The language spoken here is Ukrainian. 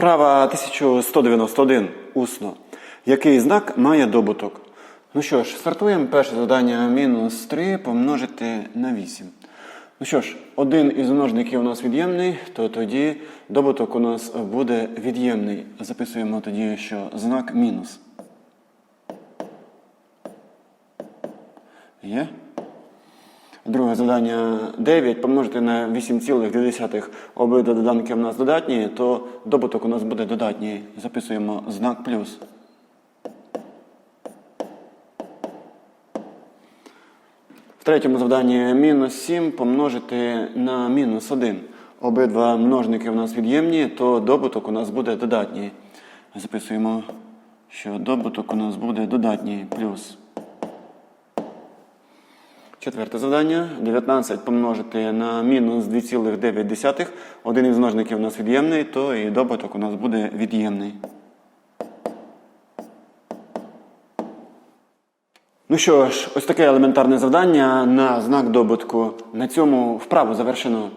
Вправа 1191 усно. Який знак має добуток? Ну що ж, стартуємо. Перше завдання мінус 3 помножити на 8. Ну що ж, один із множників у нас від'ємний, то тоді добуток у нас буде від'ємний. Записуємо тоді, що знак мінус. Є? Друге завдання 9 помножити на 8,2. Обидва доданки у нас додатні, то добуток у нас буде додатній. Записуємо знак плюс. В третьому завданні мінус 7 помножити на мінус 1. Обидва множники у нас від'ємні, то добуток у нас буде додатній. Записуємо, що добуток у нас буде додатній плюс. Четверте завдання. 19 помножити на мінус 2,9. Один із множників у нас від'ємний, то і добуток у нас буде від'ємний. Ну що ж, ось таке елементарне завдання на знак добутку. На цьому вправу завершено.